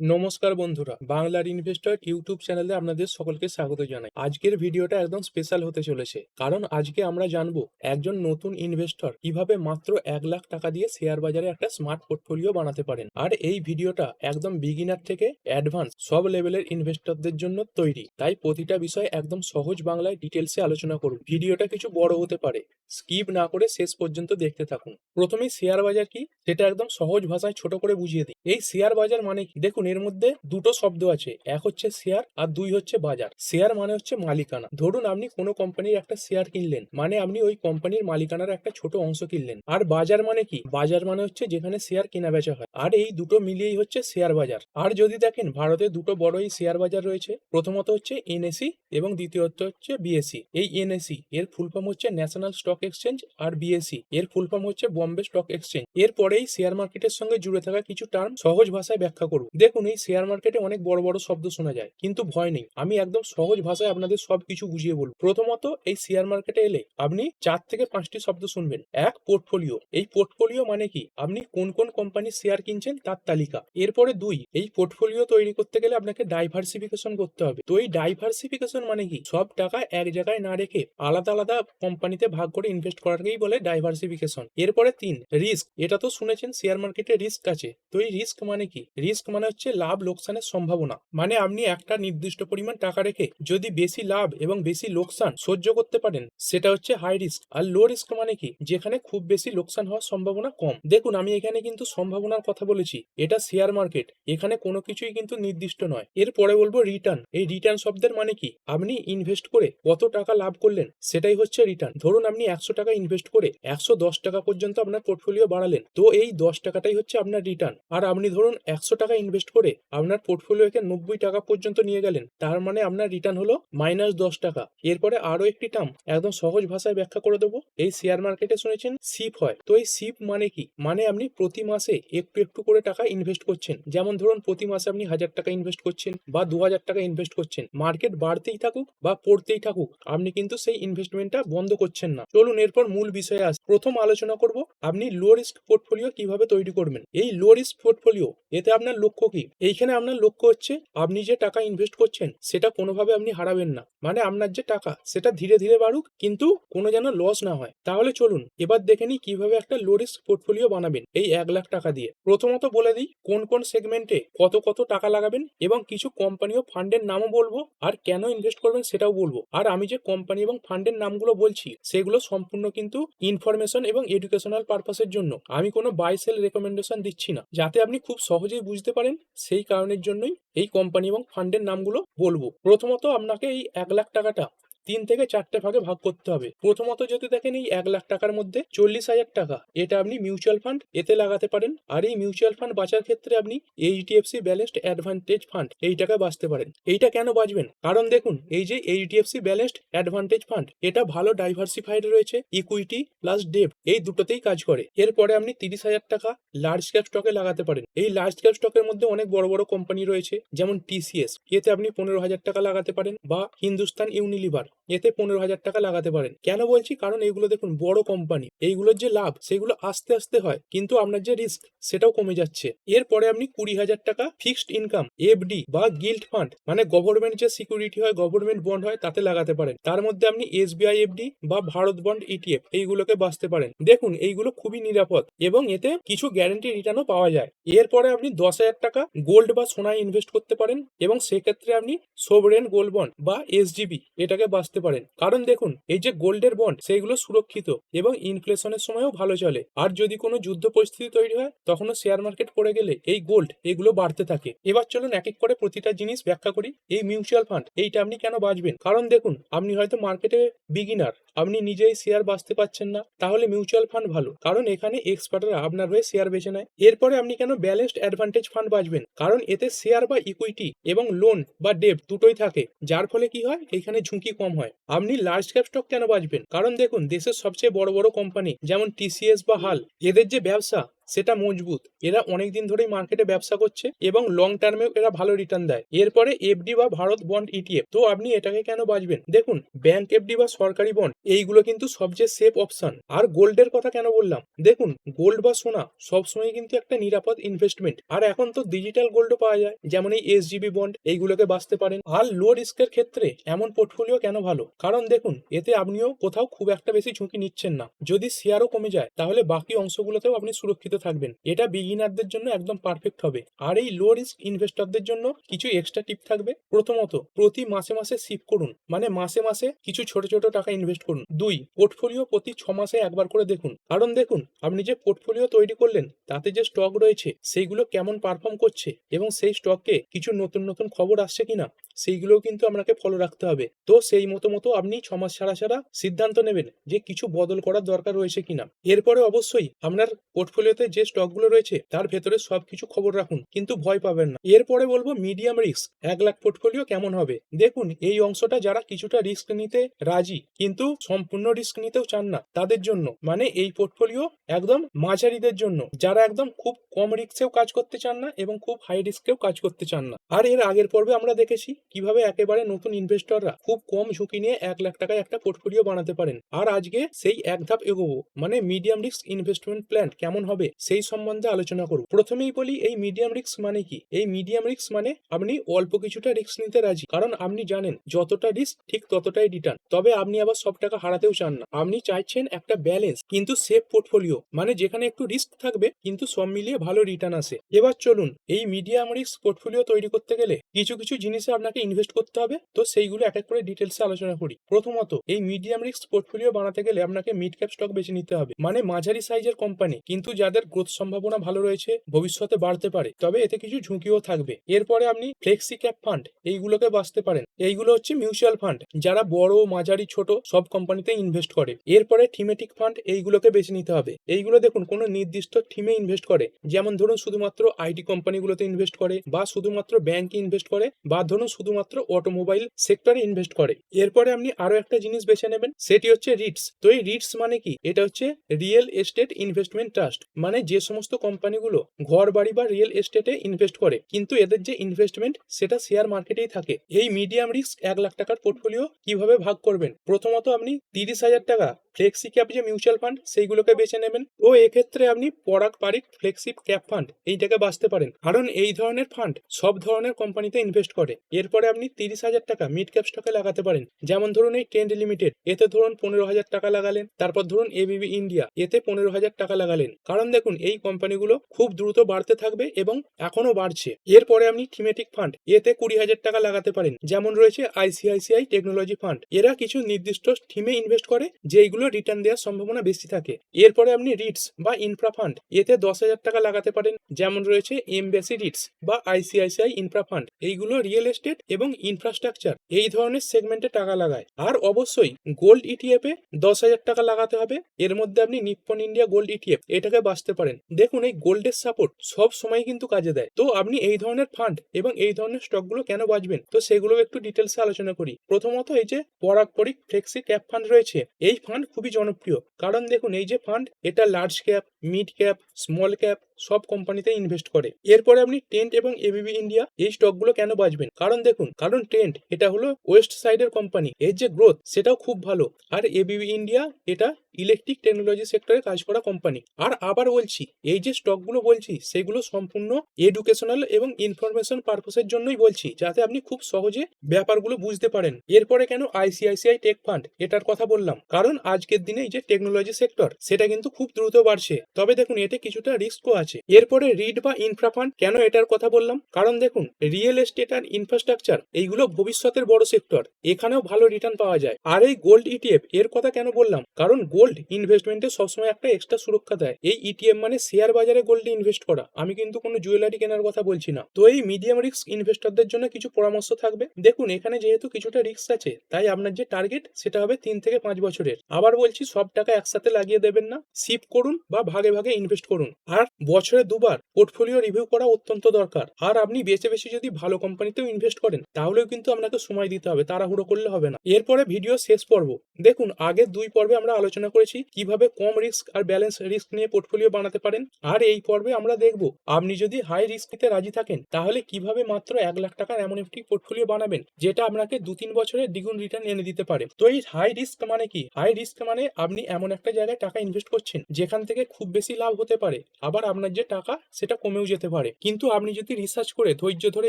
নমস্কার বন্ধুরা, বাংলার ইনভেস্টর ইউটিউব চ্যানেলে আপনাদের সকলকে স্বাগত জানাই। আজকের ভিডিওটা একদম স্পেশাল হতে চলেছে, কারণ আজকে আমরা জানব একজন নতুন ইনভেস্টর কীভাবে মাত্র এক লাখ টাকা দিয়ে শেয়ার বাজারে একটা স্মার্ট পোর্টফোলিও বানাতে পারেন। আর এই ভিডিওটা একদম বিগিনার থেকে অ্যাডভান্স সব লেভেলের ইনভেস্টরদের জন্য তৈরি। তাই প্রতিটা বিষয় একদম সহজ বাংলায় ডিটেলসে আলোচনা করুন। ভিডিওটা কিছু বড় হতে পারে স্কিপ না করে শেষ পর্যন্ত দেখতে থাকুন। প্রথমেই শেয়ার বাজার কি? সেটা একদম সহজ ভাষায় ছোট করে বুঝিয়ে দিই। এই শেয়ার বাজার মানে কি? দেখুন এর মধ্যে দুটো শব্দ আছে, এক হচ্ছে শেয়ার আর দুই হচ্ছে বাজার। শেয়ার মানে হচ্ছে মালিকানা। ধরুন আপনি কোনো কোম্পানির একটা শেয়ার কিনলেন মানে আপনি ওই কোম্পানির মালিকানার একটা ছোট অংশ কিনলেন। আর বাজার মানে কি? বাজার মানে হচ্ছে যেখানে শেয়ার কেনা বেচা হয়। আর এই দুটো মিলিয়েই হচ্ছে শেয়ার বাজার। আর যদি দেখেন, ভারতে দুটো বড় এই শেয়ার বাজার রয়েছে, প্রথমত হচ্ছে এনএসি এবং দ্বিতীয়ত হচ্ছে বিএসসি এই এনএসি এর ফুল ফর্ম হচ্ছে ন্যাশনাল স্টক এক্সচেঞ্জ আর বিএসসি এর ফুল ফর্ম হচ্ছে বম্বে স্টক এক্সচেঞ্জ এরপরেই শেয়ার মার্কেটের সঙ্গে জুড়ে থাকা কিছু টার্ম সহজ ভাষায় ব্যাখ্যা করব। দেখুন এই শেয়ার মার্কেটে অনেক বড় বড় শব্দ শোনা যায়, কিন্তু ভয় নেই। আমি একদম সহজ ভাষায় আপনাদের সবকিছু বুঝিয়ে বলব। প্রথমত, এই শেয়ার মার্কেটে এলে আপনি চার থেকে পাঁচটি শব্দ শুনবেন। এক পোর্টফোলিও এই পোর্টফোলিও মানে কি? আপনি কোন কোন কোম্পানির শেয়ার কিনছেন তার তালিকা। এরপরে দুই, এই পোর্টফোলিও তৈরি করতে গেলে আপনাকে ডাইভার্সিফিকেশন করতে হবে। তো এই ডাইভার্সিফিকেশন মানে কি? সব টাকা এক জায়গায় না রেখে আলাদা আলাদা কোম্পানিতে ভাগ করে ইনভেস্ট করাকেই বলে ডাইভার্সিফিকেশন এরপরে তিন রিস্ক এটা তো শুনেছেন শেয়ার মার্কেটে রিস্ক আছে। তো এই রিস্ক মানে কি? রিস্ক মানে হচ্ছে লাভ লোকসানের সম্ভাবনা। মানে আপনি একটা নির্দিষ্ট পরিমাণ টাকা রেখে যদি বেশি লাভ এবং বেশি লোকসান সহ্য করতে পারেন, সেটা হচ্ছে হাই রিস্ক আর লো রিস্ক মানে কি? যেখানে খুব বেশি লোকসান হওয়ার সম্ভাবনা কম। দেখুন, আমি এখানে কিন্তু সম্ভাবনার কথা বলেছি। এটা শেয়ার মার্কেট এখানে কোনো কিছুই কিন্তু নির্দিষ্ট নয়। এরপরে বলব রিটার্ন এই রিটার্ন শব্দের মানে কি? আপনি ইনভেস্ট করে কত টাকা লাভ করলেন, সেটাই হচ্ছে রিটার্ন ধরুন, আপনি একশো টাকা ইনভেস্ট করে একশো দশ টাকা পর্যন্ত আপনার পোর্টফোলিও বাড়ালেন। তো এই দশ টাকাটাই হচ্ছে আপনার রিটার্ন আর আপনি ধরুন, একশো টাকা ইনভেস্ট করে আপনার পোর্টফোলিওকে নব্বই টাকা পর্যন্ত নিয়ে গেলেন, তার মানে আপনার রিটার্ন হলো মাইনাস দশ টাকা। এরপরে আরও একটি টার্ম একদম সহজ ভাষায় ব্যাখ্যা করে দেবো। এই শেয়ার মার্কেটে শুনেছেন সিপ হয়। তো এই সিপ মানে কি? মানে আপনি প্রতি মাসে একটু একটু করে টাকা ইনভেস্ট করছেন। যেমন ধরুন প্রতি মাসে আপনি হাজার টাকা ইনভেস্ট করছেন বা দু হাজার টাকা ইনভেস্ট করছেন। মার্কেট বাড়তেই থাকুক বা পড়তেই থাকুক, আপনি কিন্তু সেই ইনভেস্টমেন্টটা বন্ধ করছেন না। চলুন এরপর মূল বিষয়ে আস। প্রথম আলোচনা করব আপনি লো রিস্ক পোর্টফোলিও কীভাবে তৈরি করবেন। এই লো রিস্ক পোর্টফোলিও এতে আপনার লক্ষ্য কি? এইখানে আপনার লক্ষ্য হচ্ছে, আপনি যে টাকা ইনভেস্ট করছেন, সেটা কোনোভাবে আপনি হারাবেন না। মানে আপনার যে টাকা, সেটা ধীরে ধীরে বাড়ুক, কিন্তু কোনো যেন লস না হয়। তাহলে চলুন, এবার দেখে নিই কীভাবে একটা লো রিস্ক পোর্টফোলিও বানাবেন, এই এক লাখ টাকা দিয়ে। প্রথমত বলে দিই, কোন কোন সেগমেন্টে কত কত টাকা লাগাবেন এবং কিছু কোম্পানি ও ফান্ডের নামও বলব, আর কেন ইনভেস্ট করবেন সেটাও বলব। আর আমি যে কোম্পানি এবং ফান্ডের নামগুলো বলছি, সেগুলো সম্পূর্ণ কিন্তু ইনফরমেশন এবং এডুকেশনাল পারপাসের জন্য। আমি কোনো বাই সেল রেকমেন্ডেশন দিচ্ছি না। যাতে আপনি খুব সহজেই বুঝতে পারেন সেই কারণের জন্যই এই কোম্পানি এবং ফান্ডের নামগুলো বলব। প্রথমত আপনাকে এই এক লাখ টাকাটা তিন থেকে চারটে ভাগে ভাগ করতে হবে। প্রথমত যদি দেখেন এই এক লাখ টাকার মধ্যে চল্লিশ হাজার টাকা, এটা আপনি মিউচুয়াল ফান্ড এতে লাগাতে পারেন। আর এই মিউচুয়াল ফান্ড বাঁচার ক্ষেত্রে আপনি এইচডিএফসি ব্যালেন্সড অ্যাডভান্টেজ ফান্ড এই টাকা বাঁচতে পারেন। এইটা কেন বাঁচবেন? কারণ দেখুন, এই যে এইচডিএফসি ব্যালেন্সড অ্যাডভান্টেজ ফান্ড এটা ভালো ডাইভার্সিফাইড রয়েছে ইকুইটি প্লাস ডেপ এই দুটোতেই কাজ করে। এরপরে আপনি তিরিশ হাজার টাকা লার্জ ক্যাপ স্টকে লাগাতে পারেন। এই লার্জ ক্যাপ স্টকের মধ্যে অনেক বড় বড় কোম্পানি রয়েছে, যেমন টিসিএস এতে আপনি পনেরো হাজার টাকা লাগাতে পারেন, বা হিন্দুস্তান ইউনিলিভার এতে পনেরো হাজার টাকা লাগাতে পারেন। কেন বলছি? কারণ এগুলো দেখুন, বড় কোম্পানি এইগুলোর যে লাভ, সেগুলো আস্তে আস্তে হয়, কিন্তু আপনার যে রিস্ক সেটাও কমে যাচ্ছে। এরপরে আপনি কুড়ি হাজার টাকা ফিক্সড ইনকাম এফডি বা গিল্ড ফান্ড মানে গভর্নমেন্ট যে সিকিউরিটি হয় গভর্নমেন্ট বন্ড হয়, তাতে লাগাতে পারেন। তার মধ্যে আপনি এসবিআই এফডি বা ভারত বন্ড ইটিএফ এইগুলোকে বাঁচতে পারেন। দেখুন, এইগুলো খুবই নিরাপদ এবং এতে কিছু গ্যারান্টি রিটার্নও পাওয়া যায়। এরপরে আপনি দশ হাজার টাকা গোল্ড বা সোনায় ইনভেস্ট করতে পারেন এবং সেক্ষেত্রে আপনি সোভরেন গোল্ড বন্ড বা এসজিবি এটাকে বাঁচতে পারেন কারণ দেখুন, এই যে গোল্ডের বন্ড, সেইগুলো সুরক্ষিত এবং ইনফ্লেশনের সময়ও ভালো চলে। আর যদি কোনো যুদ্ধ পরিস্থিতি তৈরি হয়, তখনও শেয়ার মার্কেট পড়ে গেলে এই গোল্ড, এগুলো বাড়তে থাকে। এবার চলুন এক এক করে প্রতিটা জিনিস ব্যাখ্যা করি। এই মিউচুয়াল ফান্ড, এইটা আপনি কেন বাঁচবেন? কারণ দেখুন, আপনি হয়তো মার্কেটে বিগিনার, আপনি নিজেই শেয়ার বাঁচতে পারছেন না। তাহলে মিউচুয়াল ফান্ড ভালো, কারণ এখানে এক্সপার্টরা আপনার হয়ে শেয়ার বেছে নেয়। এরপরে আপনি কেন ব্যালেন্সড অ্যাডভান্টেজ ফান্ড বাঁচবেন? কারণ এতে শেয়ার বা ইকুইটি এবং লোন বা ডেপ দুটোই থাকে, যার ফলে কি হয়? এখানে ঝুঁকি কম হয়। আপনি লার্জ ক্যাপ স্টক কেন বাঁচবেন কারণ দেখুন, দেশের সবচেয়ে বড় বড় কোম্পানি যেমন টিসিএস বা হাল এদের যে ব্যবসা সেটা মজবুত। এরা অনেকদিন ধরেই মার্কেটে ব্যবসা করছে এবং লং টার্মেও এরা ভালো রিটার্ন দেয়। এরপরে এফডি বা ভারত বন্ড ইটিএফ তো আপনি এটাকে কেন বাঁচবেন? দেখুন ব্যাংক এফডি বা সরকারি বন্ড এইগুলো কিন্তু সবচেয়ে সেফ অপশন আর গোল্ডের কথা কেন বললাম? দেখুন গোল্ড বা সোনা সবসময় কিন্তু একটা নিরাপদ ইনভেস্টমেন্ট আর এখন তো ডিজিটাল গোল্ডও পাওয়া যায়, যেমন এই এসজিবি বন্ড এইগুলোকে বাঁচতে পারেন। আর লো রিস্কের ক্ষেত্রে এমন পোর্টফোলিও কেন ভালো? কারণ দেখুন, এতে আপনিও কোথাও খুব একটা বেশি ঝুঁকি নিচ্ছেন না। যদি শেয়ারও কমে যায়, তাহলে বাকি অংশগুলোতেও আপনি সুরক্ষিত থাকবেন। এটা বিগিনারদের জন্য একদম পারফেক্ট হবে। আর এই লো রিস্ক ইনভেস্টরদের জন্য কিছু এক্সট্রা টিপ থাকবে। প্রথমত, প্রতি মাসে মাসে শিফট করুন। মানে মাসে মাসে কিছু ছোট ছোট টাকা ইনভেস্ট করুন। দুই পোর্টফোলিও প্রতি ছ মাসে একবার করে দেখুন। কারণ দেখুন, আপনি যে পোর্টফোলিও তৈরি করলেন, তাতে যে স্টক রয়েছে, সেইগুলো কেমন পারফর্ম করছে এবং সেই স্টককে কিছু নতুন নতুন খবর আসছে কিনা, সেইগুলোও কিন্তু আপনাকে ফলো রাখতে হবে। তো সেই মতো মতো আপনি ছ মাস ছাড়া ছাড়া সিদ্ধান্ত নেবেন যে কিছু বদল করার দরকার রয়েছে কিনা। এরপরে অবশ্যই আপনার পোর্টফোলিওতে যে স্টকগুলো রয়েছে, তার ভেতরে সবকিছু খবর রাখুন, কিন্তু ভয় পাবেন না। এরপরে বলব মিডিয়াম রিস্ক, এক লাখ পোর্টফোলিও কেমন হবে? দেখুন, এই অংশটা যারা কিছুটা রিস্ক নিতে রাজি, কিন্তু সম্পূর্ণ রিস্ক নিতেও চান না, তাদের জন্য। মানে এই পোর্টফোলিও একদম মাঝারিদের জন্য, যারা একদম খুব কম রিস্কেও কাজ করতে চান না এবং খুব হাই রিস্কেও কাজ করতে চান না। আর এর আগের পর্বে আমরা দেখেছি কীভাবে একেবারে নতুন ইনভেস্টররা খুব কম ঝুঁকি নিয়ে এক লাখ টাকায় একটা পোর্টফোলিও বানাতে পারেন। আর আজকে সেই এক ধাপ এগোবো মানে মিডিয়াম রিস্ক ইনভেস্টমেন্ট প্ল্যান কেমন হবে? সেই সম্বন্ধে আলোচনা করব। প্রথমেই বলি, এই মিডিয়াম রিস্ক মানে কি? এই মিডিয়াম রিস্ক মানে আপনি অল্প কিছুটা রিস্ক নিতে রাজি। কারণ আপনি জানেন, যতটা রিস্ক ঠিক ততটাই রিটার্ন তবে আপনি আবার সব টাকা হারাতেও চান না। আপনি চাইছেন একটা ব্যালেন্স কিন্তু সেফ পোর্টফোলিও মানে যেখানে একটু রিস্ক থাকবে, কিন্তু সব মিলিয়ে ভালো রিটার্ন আসে। এবার চলুন, এই মিডিয়াম রিস্ক পোর্টফোলিও তৈরি করতে গেলে কিছু কিছু জিনিসে আপনাকে ইনভেস্ট করতে হবে। তো সেইগুলো এক এক করে ডিটেলসে আলোচনা করি। প্রথমত, এই মিডিয়াম রিস্ক পোর্টফোলিও বানাতে গেলে আপনাকে মিড ক্যাপ স্টক বেছে নিতে হবে। মানে মাঝারি সাইজের কোম্পানি কিন্তু যাদের গ্রোথ সম্ভাবনা ভালো রয়েছে, ভবিষ্যতে বাড়তে পারে, তবে এতে কিছু ঝুঁকিও থাকবে। এরপরে আপনি ফ্লেক্সি ক্যাপ ফান্ড এইগুলোকে বাঁচতে পারেন। এইগুলো হচ্ছে মিউচুয়াল ফান্ড যারা বড়, মাঝারি, ছোট, সব কোম্পানিতে ইনভেস্ট করে। এরপরে থিমেটিক ফান্ড এইগুলোকে বেছে নিতে হবে। এইগুলো দেখুন, কোনো নির্দিষ্ট থিমে ইনভেস্ট করে। যেমন ধরুন, শুধুমাত্র আইটি কোম্পানিগুলোতে ইনভেস্ট করে, বা শুধুমাত্র ব্যাংকে ইনভেস্ট করে, বা ধরুন, শুধুমাত্র অটোমোবাইল সেক্টরে ইনভেস্ট করে। এরপরে আপনি আরও একটা জিনিস বেছে নেবেন, সেটি হচ্ছে রিটস তো এই রিটস মানে কি? এটা হচ্ছে রিয়েল এস্টেট ইনভেস্টমেন্ট ট্রাস্ট মানে যে সমস্ত কোম্পানিগুলো ঘর বাড়ি বা রিয়েল এস্টেটে ইনভেস্ট করে, কিন্তু এদের যে ইনভেস্টমেন্ট সেটা শেয়ার মার্কেটেই থাকে। এই মিডিয়াম রিস্ক এক লাখ টাকার পোর্টফোলিও কীভাবে ভাগ করবেন? প্রথমত আপনি তিরিশ হাজার টাকা ফ্লেক্সি ক্যাপ যে মিউচুয়াল ফান্ড সেইগুলোকে বেছে নেবেন। ও এক্ষেত্রে আপনি পরাগ পারিক ফ্লেক্সি ক্যাপ ফান্ড এইটাকে বাঁচতে পারেন। কারণ এই ধরনের ফান্ড সব ধরনের কোম্পানিতে ইনভেস্ট করে। এরপরে আপনি তিরিশ হাজার টাকা মিড ক্যাপ স্টকে লাগাতে পারেন। যেমন ধরুন এই ট্রেন্ড লিমিটেড এতে ধরুন পনেরো হাজার টাকা লাগালেন। তারপর ধরুন এবিবি ইন্ডিয়া এতে পনেরো হাজার টাকা লাগালেন। কারণ দেখুন, এই কোম্পানিগুলো খুব দ্রুত বাড়তে থাকবে এবং এখনও বাড়ছে। এরপরে আপনি থিমেটিক ফান্ড এতে কুড়ি হাজার টাকা লাগাতে পারেন। যেমন রয়েছে আইসিআইসিআই টেকনোলজি ফান্ড এরা কিছু নির্দিষ্ট থিমে ইনভেস্ট করে, যেইগুলো রিটার্ন দেওয়ার সম্ভাবনা বেশি থাকে। এরপরে আপনি রিটস বা ইনফ্রা ফান্ড এতে দশ হাজার টাকা লাগাতে পারেন। যেমন রয়েছে এমবেসি রিটস বা আইসিআইসিআই ইনফ্রা ফান্ড এইগুলো রিয়েল এস্টেট এবং ইনফ্রাস্ট্রাকচার এই ধরনের সেগমেন্টে টাকা লাগায়। আর অবশ্যই গোল্ড ইটিএফ এ দশ হাজার টাকা লাগাতে হবে। এর মধ্যে আপনি নিপ্পন ইন্ডিয়া গোল্ড ইটিএফ এটাকে বাঁচতে পারেন। দেখুন, এই গোল্ডের সাপোর্ট সব সময় কিন্তু কাজে দেয়। তো আপনি এই ধরনের ফান্ড এবং এই ধরনের স্টকগুলো কেন বাঁচবেন? তো সেগুলো একটু ডিটেলসে আলোচনা করি। প্রথমত এই যে পরাগ পরিক ফ্লেক্সি ক্যাপ ফান্ড রয়েছে, এই ফান্ড খুবই জনপ্রিয়। কারণ দেখুন, এই যে ফান্ড এটা large cap mid cap small cap সব কোম্পানিতে ইনভেস্ট করে। এরপরে আপনি টেন্ট এবং এবিবি ইন্ডিয়া এই স্টকগুলো কেন বাঁচবেন? কারণ দেখুন, কারণ টেন্ট এটা হলো ওয়েস্ট সাইডের কোম্পানি এর যে গ্রোথ সেটাও খুব ভালো। আর এবিবি ইন্ডিয়া এটা ইলেকট্রিক টেকনোলজি সেক্টরে কাজ করা কোম্পানি আর আবার বলছি, এই যে স্টকগুলো বলছি, সেগুলো সম্পূর্ণ এডুকেশনাল এবং ইনফরমেশন পারপোসের জন্যই বলছি, যাতে আপনি খুব সহজে ব্যাপারগুলো বুঝতে পারেন। এরপরে কেন আইসিআইসিআই টেক ফান্ড এটার কথা বললাম। কারণ আজকের দিনে এই যে টেকনোলজি সেক্টর সেটা কিন্তু খুব দ্রুত বাড়ছে। তবে দেখুন, এতে কিছুটা রিস্কও আছে। এরপরে রিড বা ইনফ্রা ফান্ড কেন এটার কথা বললাম? কারণ দেখুন রিয়েল এস্টেট আর ইনফ্রাস্ট্রাকচার এইগুলো ভবিষ্যতের বড় সেক্টর এখানেও ভালো রিটার্ন পাওয়া যায়। আর এই গোল্ড ইটিএফ এর কথা কেন বললাম? কারণ গোল্ড ইনভেস্টমেন্টে সবসময় একটা এক্সট্রা সুরক্ষা দেয়। এই ইটিএম মানে শেয়ার বাজারে গোল্ডে ইনভেস্ট করা। আমি কিন্তু কোনো জুয়েলারি কেনার কথা বলছি না। তো এই মিডিয়াম রিস্ক ইনভেস্টরদের জন্য কিছু পরামর্শ থাকবে। দেখুন, এখানে যেহেতু কিছুটা রিস্ক আছে, তাই আপনার যে টার্গেট সেটা হবে তিন থেকে পাঁচ বছরের। আবার বলছি, সব টাকা একসাথে লাগিয়ে দেবেন না। শিফট করুন বা ভাগে ভাগে ইনভেস্ট করুন। আর বছর দুবার পোর্টফোলিও রিভিউ করা অত্যন্ত দরকার। আর আপনি বেছে বেছে যদি ভালো কোম্পানিতেও ইনভেস্ট করেন, তাহলেও কিন্তু আপনাকে সময় দিতে হবে, তাড়াহুড়ো করলে হবে না। এরপরে ভিডিও শেষ পর্ব। দেখুন, আগের দুই পর্বে আমরা আলোচনা করেছি কীভাবে কম রিস্ক আর ব্যালেন্স রিস্ক নিয়ে পোর্টফোলিও বানাতে পারেন। আর এই পর্বে আমরা দেখব, আপনি যদি হাই রিস্ক নিতে রাজি থাকেন, তাহলে কীভাবে মাত্র এক লাখ টাকার এমন একটি পোর্টফোলিও বানাবেন, যেটা আপনাকে দু তিন বছরের দ্বিগুণ রিটার্ন এনে দিতে পারে। তো এই হাই রিস্ক মানে কি? হাই রিস্ক মানে আপনি এমন একটা জায়গায় টাকা ইনভেস্ট করছেন, যেখান থেকে খুব বেশি লাভ হতে পারে। আবার আপনার যে টাকা, সেটা কমেও যেতে পারে। কিন্তু আপনি যদি রিসার্চ করে ধৈর্য ধরে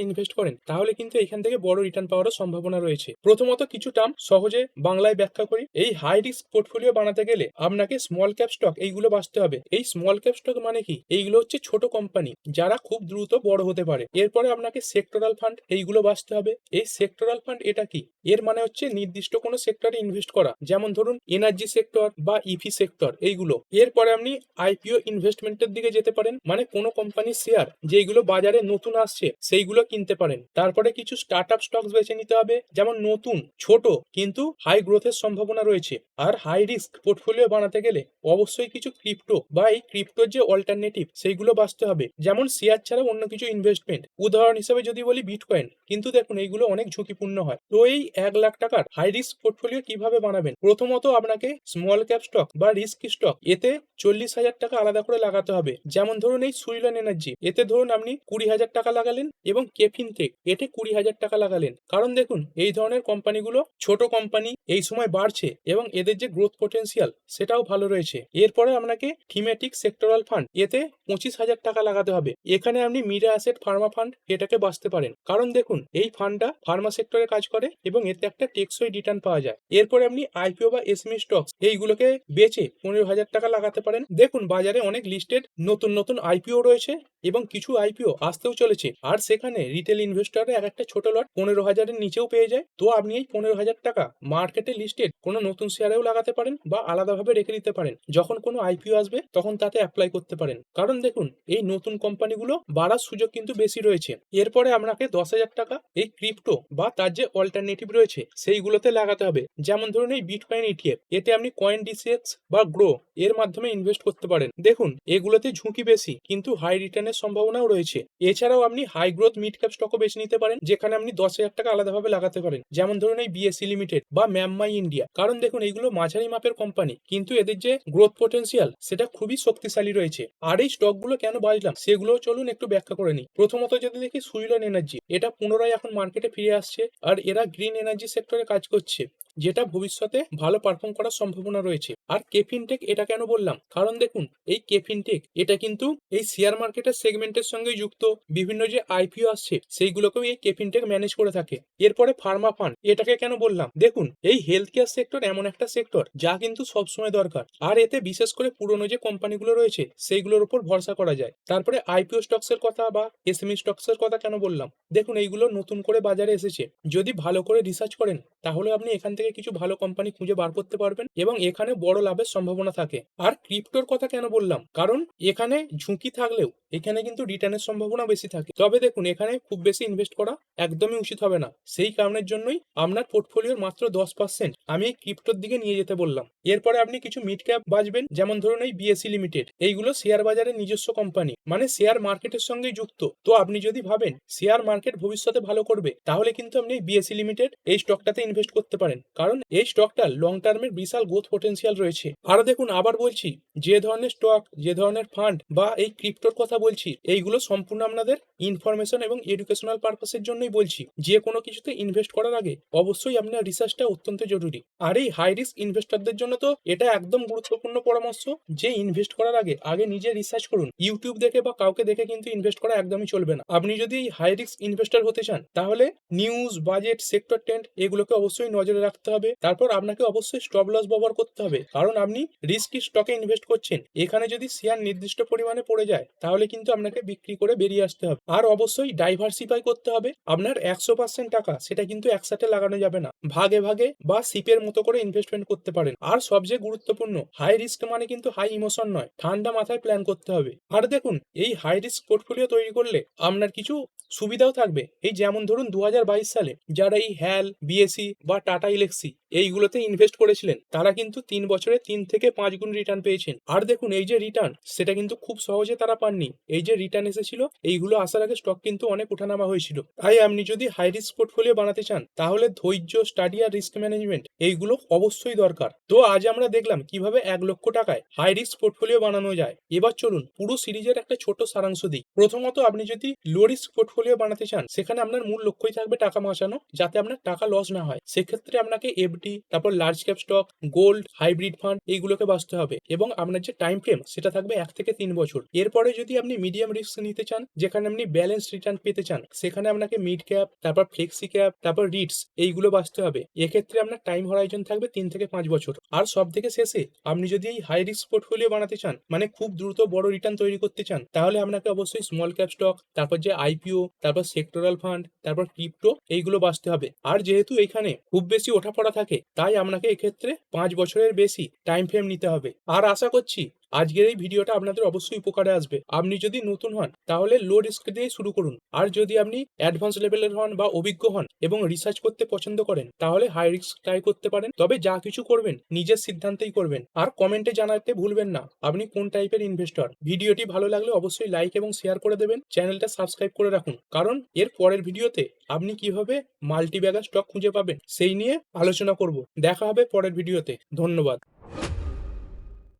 ইনভেস্ট করেন, তাহলে কিন্তু এখান থেকে বড় রিটার্ন পাওয়ারও সম্ভাবনা রয়েছে। প্রথমত কিছু টার্ম সহজে বাংলায় ব্যাখ্যা করি। এই হাই রিস্ক পোর্টফোলিও বানাতে গেলে আপনাকে স্মল ক্যাপ স্টক এইগুলো বাঁচতে হবে। এই স্মল ক্যাপ স্টক মানে কি? এইগুলো হচ্ছে ছোট কোম্পানি যারা খুব দ্রুত বড় হতে পারে। এরপরে আপনাকে সেক্টরাল ফান্ড এইগুলো বাঁচতে হবে। এই সেক্টরাল ফান্ড এটা কি? এর মানে হচ্ছে নির্দিষ্ট কোনো সেক্টরে ইনভেস্ট করা। যেমন ধরুন এনার্জি সেক্টর বা ইভি সেক্টর এইগুলো। এরপরে আপনি আইপিও ইনভেস্টমেন্টের দিকে যেতে পারেন মানে কোনো কোম্পানির শেয়ার যেগুলো বাজারে নতুন আসছে, সেইগুলো কিনতে পারেন। তারপরে কিছু স্টার্ট আপ স্টকস বেছে নিতে হবে, যেমন নতুন, ছোট, কিন্তু হাই গ্রোথের সম্ভাবনা রয়েছে। আর হাই রিস্ক পোর্টফোলিও বানাতে গেলে অবশ্যই কিছু ক্রিপ্টো বা এই ক্রিপ্টোর যে অল্টারনেটিভ সেইগুলো বাঁচতে হবে। যেমন শেয়ার ছাড়া অন্য কিছু ইনভেস্টমেন্ট উদাহরণ হিসেবে যদি বলি বিটকয়েন কিন্তু দেখুন এইগুলো অনেক ঝুঁকিপূর্ণ হয়। তো এই এক লাখ টাকার হাই রিস্ক পোর্টফোলিও কীভাবে বানাবেন? প্রথমত আপনাকে স্মল ক্যাপ স্টক বা রিস্ক স্টক এতে চল্লিশ হাজার টাকা আলাদা করে লাগাতে হবে। যেমন ধরুন এই সুইলন এনার্জি এতে ধরুন আপনি কুড়ি হাজার টাকা লাগালেন এবং কেফিন টেক এতে কুড়ি হাজার টাকা লাগালেন। কারণ দেখুন, এই ধরনের কোম্পানিগুলো ছোট কোম্পানি এই সময় বাড়ছে এবং এদের যে গ্রোথ পোটেন্সিয়াল সেটাও ভালো রয়েছে। এরপরে আপনাকে থিমেটিক সেক্টরাল ফান্ড এতে পঁচিশ হাজার টাকা লাগাতে হবে। এখানে আপনি মিরা অ্যাসেট ফার্মা ফান্ড এটাকে বাঁচতে পারেন। কারণ দেখুন, এই ফান্ডটা ফার্মা সেক্টরে কাজ করে এবং এতে একটা টেকসই রিটার্ন পাওয়া যায়। এরপরে আপনি আইপিও বা এসএমই স্টকস এইগুলোকে বেচে পনেরো হাজার টাকা লাগাতে পারেন। দেখুন, বাজারে অনেক লিস্টেড নতুন নতুন আইপিও রয়েছে। এবং কিছু আইপিও আসতেও চলেছে। আর সেখানে রিটেল ইনভেস্টররা এক একটা ছোট লট পনেরো হাজারের নিচেও পেয়ে যায়। তো আপনি এই পনেরো হাজার টাকা মার্কেটে লিস্টেড কোনো নতুন শেয়ারেও লাগাতে পারেন বা আলাদাভাবে রেখে দিতে পারেন। যখন কোনো আইপিও আসবে, তখন তাতে অ্যাপ্লাই করতে পারেন। কারণ দেখুন, এই নতুন কোম্পানিগুলো বাড়ার সুযোগ কিন্তু বেশি রয়েছে। এরপরে আপনাকে দশ হাজার টাকা এই ক্রিপ্টো বা তার যে অল্টারনেটিভ রয়েছে, সেইগুলোতে লাগাতে হবে। যেমন ধরুন এই বিটকয়েন ইটিএফ এতে আপনি কয়েন ডিসিএক্স বা গ্রো এর মাধ্যমে ইনভেস্ট করতে পারেন। দেখুন, এগুলোতে ঝুঁকি বেশি, কিন্তু হাই রিটার্নের সম্ভাবনাও রয়েছে। এছাড়াও আপনি হাই গ্রোথ মিড ক্যাপ স্টকও বেছে নিতে পারেন, যেখানে আপনি দশ হাজার টাকা আলাদাভাবে লাগাতে পারেন। যেমন ধরুন এই বিএসসি লিমিটেড বা ম্যামমাই ইন্ডিয়া কারণ দেখুন এইগুলো মাঝারি মাপের কোম্পানি কিন্তু এদের যে গ্রোথ পোটেন্সিয়াল সেটা খুবই শক্তিশালী রয়েছে। আর এই স্টকগুলো কেন বাজলাম সেগুলো চলুন একটু ব্যাখ্যা করে নিই। প্রথমত যদি দেখি সুইলন এনার্জি এটা পুনরায় এখন মার্কেটে ফিরে আসছে, আর এরা গ্রিন এনার্জি সেক্টরে কাজ করছে। যেটা ভবিষ্যতে ভালো পারফর্ম করার সম্ভাবনা রয়েছে। আর কেফিনটেক এটা কেন বললাম? কারণ দেখুন, এই কেফিনটেক এটা কিন্তু এই শেয়ার মার্কেটের সেগমেন্টের সঙ্গে যুক্ত। বিভিন্ন যে আইপিও আসছে, সেইগুলোকেও এই কেফিনটেক ম্যানেজ করে থাকে। এরপরে ফার্মা ফান্ড এটাকে কেন বললাম? দেখুন, এই হেলথ কেয়ার সেক্টর এমন একটা সেক্টর যা কিন্তু সবসময় দরকার। আর এতে বিশেষ করে পুরনো যে কোম্পানিগুলো রয়েছে, সেইগুলোর উপর ভরসা করা যায়। তারপরে আইপিও স্টকসের কথা বা এসএমই স্টকসের কথা কেন বললাম? দেখুন, এইগুলো নতুন করে বাজারে এসেছে। যদি ভালো করে রিসার্চ করেন, তাহলে আপনি এখান থেকে কিছু ভালো কোম্পানি খুঁজে বার করতে পারবেন এবং এখানে বড় লাভের সম্ভাবনা থাকে। আর ক্রিপ্টোর কথা কেন বললাম? কারণ এখানে ঝুঁকি থাকলেও এখানে কিন্তু রিটার্নের সম্ভাবনা বেশি থাকে। তবে দেখুন, এখানে খুব বেশি ইনভেস্ট করা একদমই উচিত হবে না। সেই কারণের জন্যই আপনার পোর্টফোলিওর মাত্র দশ পার্সেন্ট আমি ক্রিপ্টোর দিকে নিয়ে যেতে বললাম। এরপরে আপনি কিছু মিড ক্যাপ বাজবেন, যেমন ধরুন এই বিএসসি লিমিটেড এইগুলো শেয়ার বাজারের নিজস্ব কোম্পানি মানে শেয়ার মার্কেটের সঙ্গে যুক্ত। তো আপনি যদি ভাবেন শেয়ার মার্কেট ভবিষ্যতে ভালো করবে, তাহলে কিন্তু আপনি এই বিএসসি লিমিটেড এই স্টকটাতে ইনভেস্ট করতে পারেন। কারণ এই স্টকটা লং টার্মের বিশাল গ্রোথ পোটেন্সিয়াল রয়েছে। আর দেখুন, আবার বলছি, যে ধরনের স্টক যে ধরনের ফান্ড বা এই ক্রিপ্টোর কথা বলছি, এইগুলো সম্পূর্ণ আপনাদের ইনফরমেশন এবং এডুকেশনাল পারপাসের জন্যই বলছি। যে কোনো কিছুতে ইনভেস্ট করার আগে অবশ্যই আপনার রিসার্চটা অত্যন্ত জরুরি। আর এই হাই রিস্ক ইনভেস্টরদের জন্য তো এটা একদম গুরুত্বপূর্ণ পরামর্শ যে ইনভেস্ট করার আগে আগে নিজে রিসার্চ করুন। ইউটিউব দেখে বা কাউকে দেখে কিন্তু ইনভেস্ট করা একদমই চলবে না। আপনি যদি হাই রিস্ক ইনভেস্টর হতে চান, তাহলে নিউজ বাজেট সেক্টর টেন্ট এগুলোকে অবশ্যই নজরে রাখতে হবে। তারপর আপনাকে অবশ্যই স্টপ লস ব্যবহার করতে হবে। কারণ আপনি রিস্কি স্টকে ইনভেস্ট করছেন। এখানে যদি শেয়ার নির্দিষ্ট পরিমাণে পড়ে যায়, তাহলে কিন্তু আপনাকে বিক্রি করে বেরিয়ে আসতে হবে। আর অবশ্যই ডাইভার্সিফাই করতে হবে। আপনার একশো পার্সেন্ট টাকা, সেটা কিন্তু একসাথে লাগানো যাবে না। ভাগে ভাগে বা সিপের মতো করে ইনভেস্টমেন্ট করতে পারেন। আর সবচেয়ে গুরুত্বপূর্ণ হাই রিস্ক মানে কিন্তু হাই ইমোশন নয়। ঠান্ডা মাথায় প্ল্যান করতে হবে। আর দেখুন, এই হাই রিস্ক পোর্টফোলিও তৈরি করলে আপনার কিছু সুবিধাও থাকবে। এই যেমন ধরুন দু হাজার বাইশ সালে যারা এই হ্যাল, বিএসসি বা টাটা ইলেক্সি এইগুলোতে ইনভেস্ট করেছিলেন, তারা কিন্তু তিন বছরে তিন থেকে পাঁচ গুণ রিটার্ন পেয়েছেন। আর দেখুন, এই যে রিটার্ন সেটা কিন্তু খুব সহজে তারা পাননি। এই যে রিটার্ন এসেছিল, এইগুলো আসার আগে স্টক কিন্তু অনেক ওঠানামা হয়েছিল। তাই আপনি যদি হাই রিস্ক পোর্টফোলিও বানাতে চান, তাহলে ধৈর্য স্টাডি আর রিস্ক ম্যানেজমেন্ট এইগুলো অবশ্যই দরকার। তো আজ আমরা দেখলাম কীভাবে এক লক্ষ টাকায় হাই রিস্ক পোর্টফোলিও বানানো যায়। এবার চলুন পুরো সিরিজের একটা ছোট সারাংশ দিই। প্রথমত আপনি যদি লো রিস্ক পোর্টফোলিও বানাতে চান, সেখানে আপনার মূল লক্ষ্যই থাকবে টাকা বাঁচানো যাতে আপনার টাকা লস না হয়। সেক্ষেত্রে আপনাকে এফডি তারপর large cap stock gold hybrid fund এইগুলোকে বাঁচতে হবে এবং আপনার যে টাইম ফ্রেম সেটা থাকবে এক থেকে তিন বছর। এরপরে যদি আপনি মিডিয়াম রিস্ক নিতে চান, যেখানে আপনি ব্যালেন্স রিটার্ন পেতে চান, সেখানে আপনাকে মিড ক্যাপ তারপর ফ্লেক্সি ক্যাপ তারপর রিটস এইগুলো বাঁচতে হবে। এক্ষেত্রে আপনার টাইম হরাইজন থাকবে তিন থেকে পাঁচ বছর। আর সব থেকে শেষে, আপনি যদি এই হাই রিস্ক পোর্টফোলিও বানাতে চান মানে খুব দ্রুত বড় রিটার্ন তৈরি করতে চান, তাহলে আপনাকে অবশ্যই স্মল ক্যাপ স্টক তারপর যে আইপিও তারপর সেক্টরাল ফান্ড তারপর ক্রিপ্টো এইগুলো বাঁচতে হবে। আর যেহেতু এখানে খুব বেশি ওঠা পড়া থাকে, তাই আপনাকে এক্ষেত্রে পাঁচ বছরের বেশি টাইম ফ্রেম নিতে হবে। আর আশা করছি আজকের এই ভিডিওটা আপনাদের অবশ্যই উপকারে আসবে। আপনি যদি নতুন হন, তাহলে লো রিস্ক দিয়ে শুরু করুন। আর যদি আপনি অ্যাডভান্স লেভেলের হন বা অভিজ্ঞ হন এবং রিসার্চ করতে পছন্দ করেন, তাহলে হাই রিস্ক ট্রাই করতে পারেন। তবে যা কিছু করবেন, নিজের সিদ্ধান্তেই করবেন। আর কমেন্টে জানাতে ভুলবেন না, আপনি কোন টাইপের ইনভেস্টর ভিডিওটি ভালো লাগলে অবশ্যই লাইক এবং শেয়ার করে দেবেন। চ্যানেলটা সাবস্ক্রাইব করে রাখুন। কারণ এর পরের ভিডিওতে আপনি কীভাবে মাল্টিব্যাগার স্টক খুঁজে পাবেন, সেই নিয়ে আলোচনা করব। দেখা হবে পরের ভিডিওতে। ধন্যবাদ।